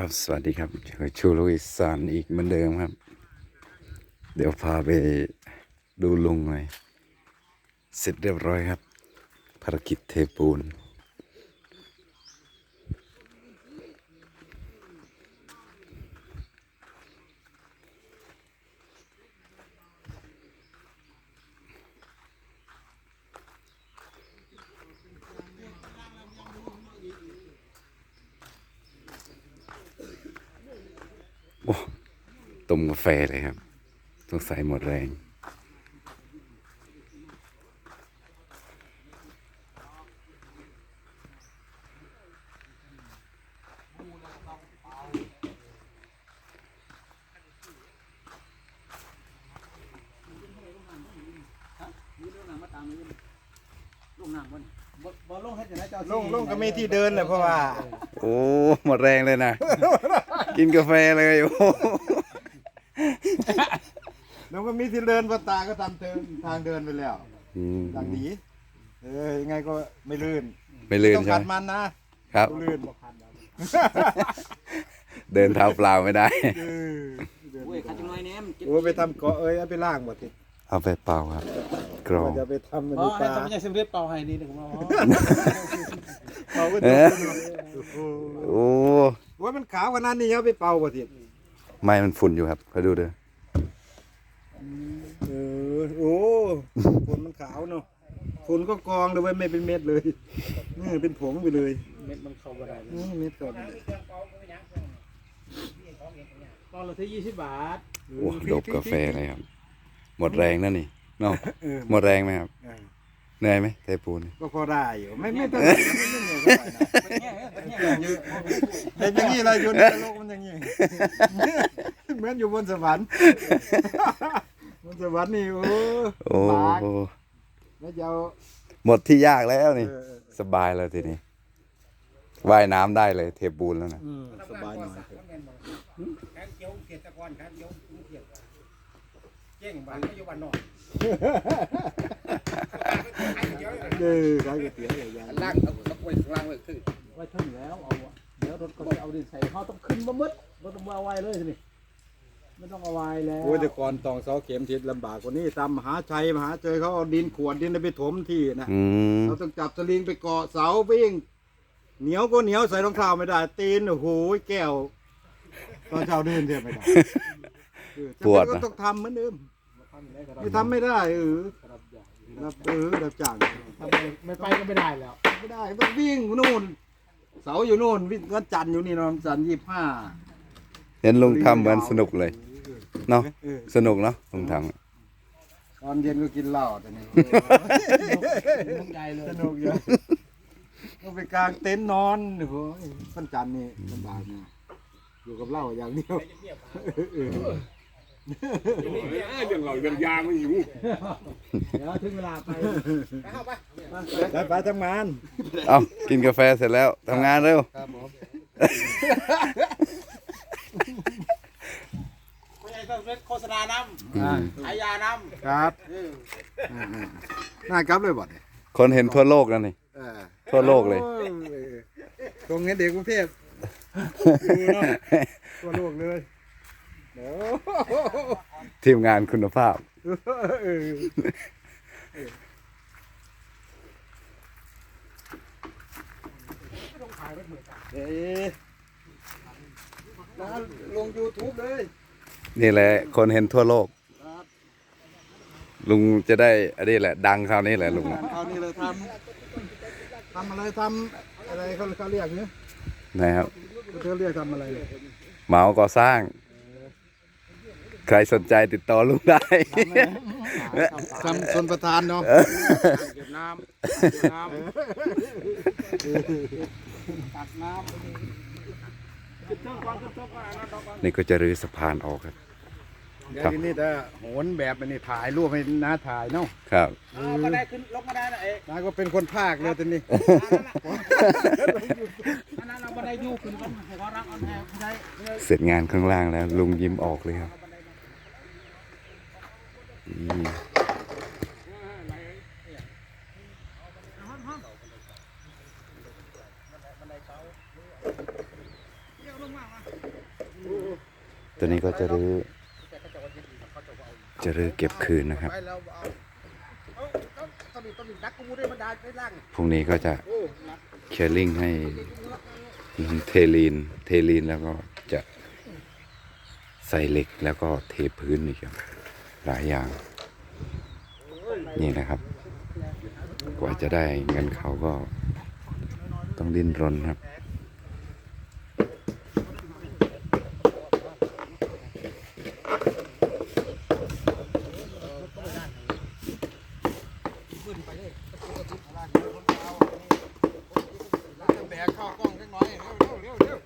ครับ สวัสดีครับชูลุยสานอีกเหมือนเดิมครับ เดี๋ยวพาไปดูลุงหน่อย เสร็จเรียบร้อยครับ ภารกิจเทปูน โอ้ ต้มกาแฟเลยครับต้องใส่หมดแรงลงลงก็มีที่เดินแหละเพราะว่า โอ้ หมดแรงเลยนะ กินกาแฟเลยโอ้ ลงก็มีที่เดินเพราะตาก็ทำเดินทางเดินไปแล้วอืมอย่างนี้เออยังไงก็ไม่ลื่นไม่ลื่นต้องใช่ขัไหดมมันนะครับต้องลื่นเดินเท้าเปล่าไม่ได้ เออโอ้ยขัดจังเลยเนี่ยมันเจ็บโอ้ยไปทำเกาะเอ้ยเอาไปล่างหมดทีเอาไปเปล่าครับ กรอง ว่าจะไปทำมันอ๋อในให้ปลาทำไม่ใช่สำเร็จเป่าให้นี่เดี๋ยวผมเอาอ๋อเขาก็เอจะอโอ้โหโอ้โอ้ยมันขาวขนาดนี้เอาไปเป่าบ่ทีไม่มันฝุ่นอยู่ครับคอยดูเด้อ เออโอ้ฝุ่นมันขาวเนาะฝุ่นก็กองเลยเว้ยไม่เป็นเม็ดเลยนี่เป็นผงไปเลย เม็ดมันเข้าบ่ได้เลยนี่เม็ดก่อนตอนละที่ยี่สิบบาทโอ้ดบกาแฟเลยครับ หมดแรงนั่นนี่เนาะเออหมดแรงไหมครับเออเหนื่อยไหมเทปูนก็พอได้อยู่ไม่ไม่ต้องไม่ต้องเหนื่อยเท่าไหร่นะเห็นอย่างนี้เลยอยู่ในโลกมันอย่างนี้เหมือนอยู่บนสวรรค์ บนสวรรค์นี่โอ้โอ้ปากแล้วจะเอาหมดที่ยากแล้วนี่เออเออสบายแล้วทีนี้ว่ายน้ำได้เลยเทปูนแล้วนะอืมสบายหน่อยเถอะแข้งเจียวเกียรติกรแข้งเจียวกรุงเทพเจ๊งบ้านก็อยู่บ้านนอกเออขายก๋วยเตี๋ยวใหญ่ๆล่างเอาตะกวยล่างเลยขึ้นไว้ถึงแล้วเอาอะเดี๋ยวรถก็ไปเอาดินใส่เขาต้องขึ้นมามืดรถต้องมาเอาไว้เลยสินี่ ไม่ต้องเอาไว้แล้วโอ้ยแต่ก่อนตองเสาเข็มทิศลำบากกว่านี้ตามมหาชัยมหาเจยเขาเอาดินขวดดินไปถมที่นะอืมเราต้องจับสลิงไปเกาะเสาวิ่ง เหนียวก็เหนียวใส่รองเท้าไม่ได้ ตีนโอ้โหแก้ว ตอนเช้าเดินเทียบไม่ได้เออปวดจำเป็นนะก็ต้องทำเหมือนเดิมไม่ทำไม่ได้เออรับเออรับจ้างทำไมไม่ไปก็ไม่ได้แล้ว ไม่ได้ต้องวิ่งนู่น เสาอยู่นู่นวิ่งวันจันทร์อยู่นี่เนอนจันทร์ยี่ห้า เห็นลุงทำเหมือนสนุกเลยเนาะเออสนุกเนาะลุงทำตอนเย็นก็กินเหล้าแต่นี่มึงใหญ่เลยสนุกอยู่ก็ไปกลางเต็นท์นอนโอ้โหวันจันทร์นี่ลำบากนะอยู่กับเหล้าอย่างเดียวเออเรื่องเราเรื่องยางมันอยู่เดี๋ยวถึงเวลาไปไปไปทำงาน เอากินกาแฟเสร็จแล้วทำงานเร็ว ครับผมไม่ใช่ต้องโฆษณาน้อืมำขายยาน้ครับน่ากลับเลยบ่เนี่ยคนเห็นทั่วโลกแล้วนี่ เออทั่วโลกเลย โอ้ตรงนี้เด็กกรุงเทพดูเนาะทั่วโลกเลยเดี๋ยวทีมงานคุณภาพ เออเอ๊ะนะลง YouTube เลย นี่แหละ คนเห็นทั่วโลก ลุงจะได้อันนี้แหละ ดังคราวนี้แหละลุงอะเอานี่เลยทำทำอะไรทำอะไรเขาเขาเรียกเนี่ยนะครับเขาเรียกทำอะไรเนี่ยเหมาก่อสร้าง ใครสนใจติดต่อลุงได้ทำส่วนประธานเนาะเก็บน้ำน้ำตักน้ำขึ้ นเทิงก่อนขึ้นเทิงก่อนนะดอกก่อนนี่ก็จะรื้อสะพานออกครับเดี๋ยวทีนี้ถ้าโหนแบบนี้ถ่ายรูปให้น้าถ่ายเนาะครับเอามาได้ขึ้นลงมาได้นะเอ๊ะน้าก็เป็นคนภาคเลยตอนนี้อันนั้นเรามาได้อยู่ขึ้นกันให้เขารักเอาแทนได้เสร็จงานข้างล่างแล้วลุงยิ้มออกเลยครับ ตัวนี้ก็จะรื้อจะรื้อเก็บคืนนะครับตอนนี้ตอนนี้ดักกูได้มาได้ได้ล่างพรุ่งนี้ก็จะเคลลิ่งให้เทลีน เทลีนแล้วก็จะใส่เหล็กแล้วก็เทพื้นอีกครับหลายอย่าง นี่นะครับ กว่าจะได้เงินเขาก็ต้องดิ้นรนครับ แบกเข้ากล้องจังหน่อยเร็วเร็วเร็ว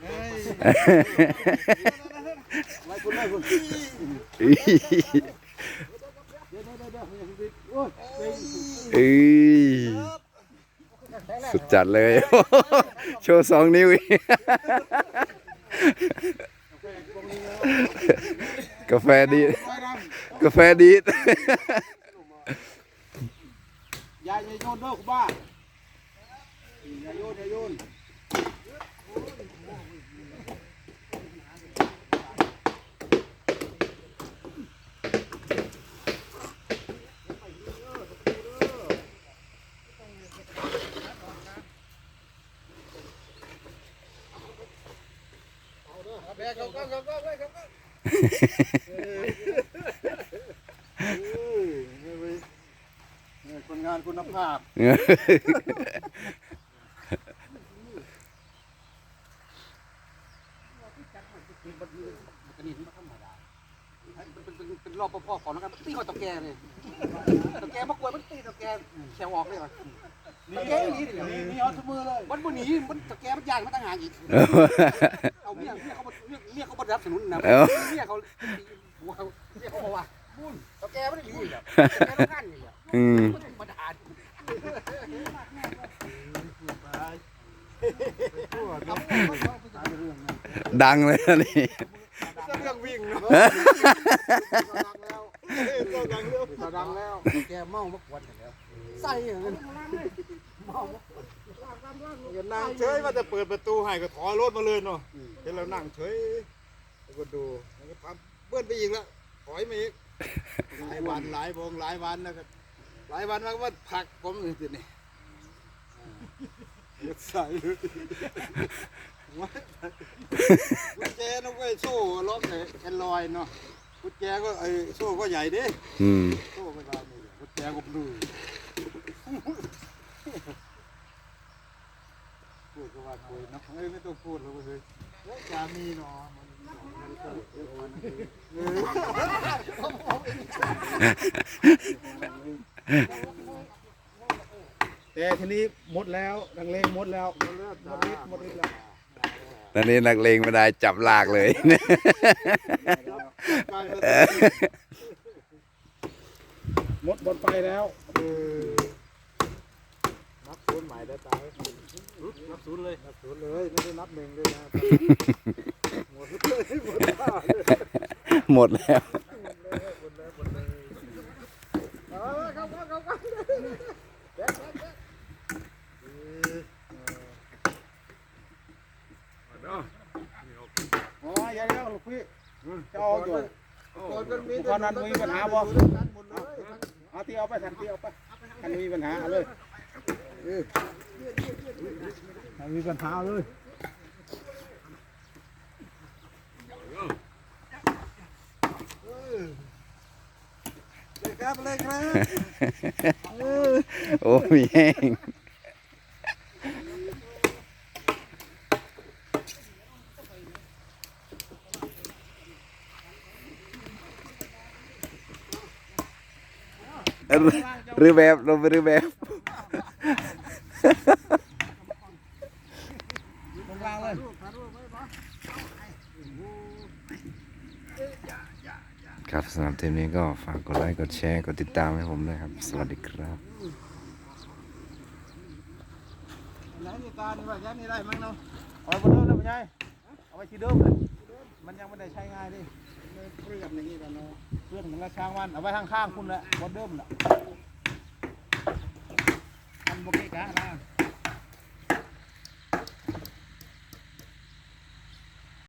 เฮ้ยไว้คุณไว้คุณเอ้ยสุดจัดเลย โชว์สองนิ้วอีกกาแฟดี กาแฟดี ดยายยายโยนเด้อคุณบ้าอย่าโยนอย่าโยนแบกเข้ากล้องเข้ากล้องเลยเข้ากล้อง คนงานคุณภาพ เป็นรอบพ่อของนะครับตีเขาตะแกเลยตะแกมากวนมันตีตะแกแขวออกเลยวะตะแกนีดินี่นี่เอาสมือเลยมันบ่หนีมันตะแกมันยางมันต่างหากอีกเอาเมียเมียเขาเมียเมียเขาบ่รับสนุนนะเมียเขาเขาเมียเขาบอกว่าบุญตะแกไม่ได้หนีตะแกต้องกันนี่แหละอืม มันธรรม ดังเลยอันนี่เรื่องวิ่งเนาะดังแล้วดังแล้วดังแล้วแกเมามากวนกันแล้ว ใส่อย่างนั้นก็นั่งเฉยว่าจะเปิดประตูให้ก็ถอยรถมาเลยเนาะเห็นเรานั่งเฉยแล้วก็ดูแล้วก็ทำเบิ้ลไปอีกแล้วถอยมาอีกหลายวันหลายวงหลายวันนะครับหลายวันมากว่าผักผมนี่สินี่อ่าใส่เลยกุญแจนกไอ้โซ่ล็อกไอ้แอนลอยเนาะกุญแจก็ไอ้โซ่ก็ใหญ่ดิอืมโซ่ก็ได้นี่กุญแจก็บลูพูดก็ว่าคุยเนาะเอ้ยไม่ต้องพูดแล้วเว้ยเฮ้ยจามีเนาะมัน แต่ทีนี้หมดแล้วดังเลงหมดแล้วหมดแล้วหมดฤทธิ์หมดฤทธิ์แล้วตอนนี้นักเลงไม่ได้จับลากเลย หมดหมดไปแล้วนับศูนย์ใหม่ได้ตายนับศูนย์เลยนับศูนย์เลยไม่ได้นับหนึ่งเลยนะหมดเลยหมดแล้ว หมดแล้วอ๋ออย่าแล้วลูกพี่จะเอาอยู่ก่อนมันมีตอนนั้นมีปัญหาบ่เอาที่เอาไปทันที่เอาไปทันมีปัญหาเอาเลยทันมีปัญหาเอาเลยเลยครับเลยครับโอ้มีแห้ง รือแบบลงไปรือแบบตรงกลางเลยครับสำหรับเทปนี้ก็ฝากกดไลค์กดแชร์กดติดตามให้ผมด้วยครับ สวัสดีครับไหนนี่ตานี่ว่ายันนี่ได้มั้งเนาะเอาไปเดิมเลยพี่ใหญ่เอาไปที่เดิมเลยมันยังไม่ได้ใช้งานดิเรื่องอย่างนี้กันเนาะ พื่อนมันละช่างมันเอาไว้ข้างๆคุณแหละบอดเดิมแหละมันโบเกะกะนะ